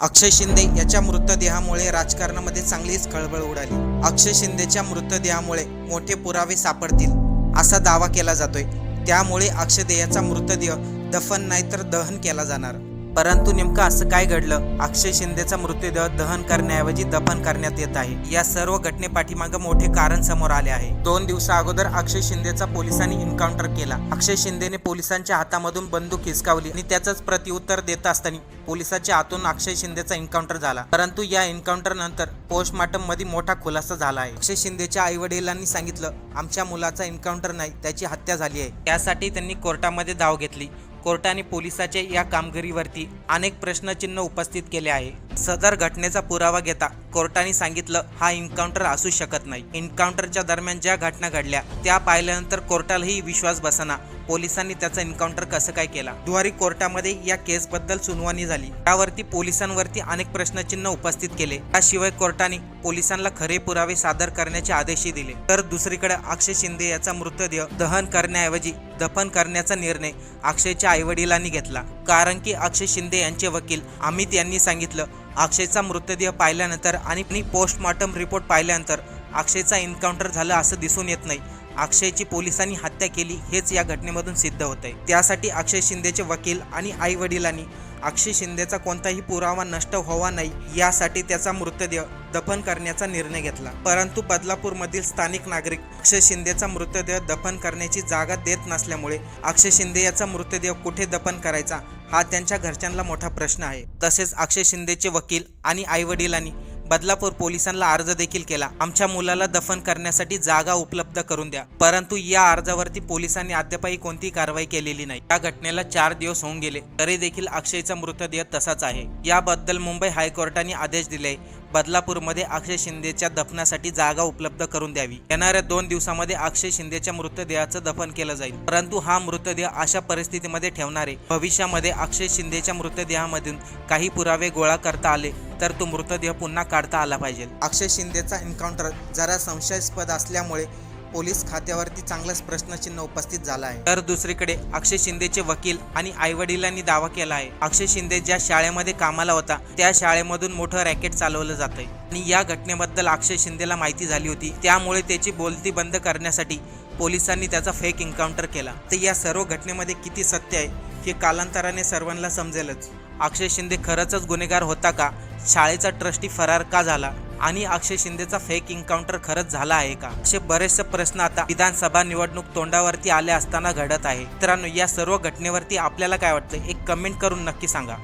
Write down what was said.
अक्षय शिंदे याच्या मृतदेहामुळे राजकारणामध्ये चांगलीच खळबळ उडाली. अक्षय शिंदेच्या मृतदेहामुळे मोठे पुरावे सापडतील असा दावा केला जातोय. त्यामुळे अक्षय मृतदेह दफन नाही तर दहन केला जाणार. परंतु नेमकं असं काय घडलं? अक्षय शिंदेचा मृतदेह दहन करण्याऐवजी दफन करण्यात येत आहे. या सर्व घटनेपाठीमागं मोठे कारण समोर आले आहे. दोन दिवसा अगोदर अक्षय शिंदेचा पोलिसांनी एन्काउंटर केला. अक्षय शिंदेने पोलिसांच्या हातामधून बंदूक हिसकावली आणि त्याचंच प्रत्युत्तर देत असताना पोलिसाच्या हातून अक्षय शिंदेचा एन्काउंटर झाला. परंतु या एन्काउंटर नंतर पोस्टमार्टममध्ये मोठा खुलासा झाला आहे. अक्षय शिंदेच्या आई वडिलांनी सांगितलं आमच्या मुलाचा एन्काउंटर नाही त्याची हत्या झाली आहे. त्यासाठी त्यांनी कोर्टामध्ये धाव घेतली. कोर्टाने पोलिसाच्या या कामगिरीवरती अनेक प्रश्नचिन्ह उपस्थित केले आहे. सदर घटनेचा पुरावा घेता कोर्टाने सांगितलं हा इन्काउंटर असू शकत नाही. इन्काउंटरच्या दरम्यान ज्या घटना घडल्या त्या पाहिल्यानंतर कोर्टालाही विश्वास बसना. पोलिसांनी त्याचा एन्काउंटर कसं काय केला? दुवारी कोर्टामध्ये या केसबद्दल सुनावणी झाली. त्यावरती पोलिसांवरती अनेक प्रश्नचिन्ह उपस्थित केले. त्याशिवाय कोर्टाने पोलिसांना खरे पुरावे सादर करण्याचे आदेशही दिले. तर दुसरीकडे अक्षय शिंदे याचा मृतदेह दहन करण्याऐवजी दफन करण्याचा निर्णय अक्षयच्या आईवडिलांनी घेतला. कारण की अक्षय शिंदे यांचे वकील अमित यांनी सांगितलं अक्षयचा मृतदेह पाहिल्यानंतर आणि पोस्टमॉर्टम रिपोर्ट पाहिल्यानंतर अक्षयचा एन्काउंटर झालं असं दिसून येत नाही. अक्षयची पोलिसांनी हत्या केली हेच या घटनेमधून सिद्ध होत आहे त्यासाठी अक्षय शिंदेचे वकील आणि आई वडिलांनी अक्षय शिंदेचा कोणताही पुरावा नष्ट व्हावा नाही यासाठी त्याचा मृतदेह दफन करण्याचा निर्णय घेतला. परंतु बदलापूरमधील स्थानिक नागरिक अक्षय शिंदेचा मृतदेह दफन करण्याची जागा देत नसल्यामुळे अक्षय शिंदे याचा मृतदेह कुठे दफन करायचा हा त्यांच्या घरच्यांना मोठा प्रश्न आहे. तसेच अक्षय शिंदेचे वकील आणि आई वडिलांनी बदलापूर पोलिसांना अर्ज देखील केला. आमच्या मुलाला दफन करण्यासाठी जागा उपलब्ध करून द्या. परंतु या अर्जावरती पोलिसांनी अद्यापही कोणती कारवाई केलेली नाही. या घटनेला चार दिवस होऊन गेले. तरी देखील अक्षयचा मृतदेह तसाच आहे. याबद्दल मुंबई हायकोर्टाने आदेश दिले. बदलापूरमध्ये अक्षय शिंदेच्या दफनासाठी जागा उपलब्ध करून द्यावी. येणाऱ्या दोन दिवसामध्ये अक्षय शिंदेच्या मृतदेहाचं दफन केलं जाईल. परंतु हा मृतदेह अशा परिस्थितीमध्ये ठेवणारे. भविष्यामध्ये अक्षय शिंदेच्या मृतदेहामधून काही पुरावे गोळा करता आले तर तो मृतदेह पुन्हा काढता आला पाहिजे. अक्षय शिंदेचा एन्काउंटर जरा संशयास्पद असल्यामुळे पोलीस खात्यावरती चांगलंच प्रश्नचिन्ह उपस्थित झाला आहे. तर दुसरीकडे अक्षय शिंदेचे वकील आणि आई वडिलांनी दावा केला आहे. अक्षय शिंदे ज्या शाळेमध्ये कामाला होता त्या शाळेमधून मोठं रॅकेट चालवलं जात आहे आणि या घटनेबद्दल अक्षय शिंदेला माहिती झाली होती. त्यामुळे त्याची बोलती बंद करण्यासाठी पोलिसांनी त्याचा फेक एन्काउंटर केला. तर या सर्व घटनेमध्ये किती सत्य आहे हे कालांतराने सर्वांना समजेलच. अक्षय शिंदे खरंच गुन्हेगार होता का? शाळेचा ट्रस्टी फरार का झाला? आणि अक्षय शिंदेचा फेक इन्काउंटर खरंच झाला आहे का? असे बरेचसे प्रश्न आता विधानसभा निवडणूक तोंडावरती आले असताना घडत आहे. मित्रांनो या सर्व घटनेवरती आपल्याला काय वाटतं? एक कमेंट करून नक्की सांगा.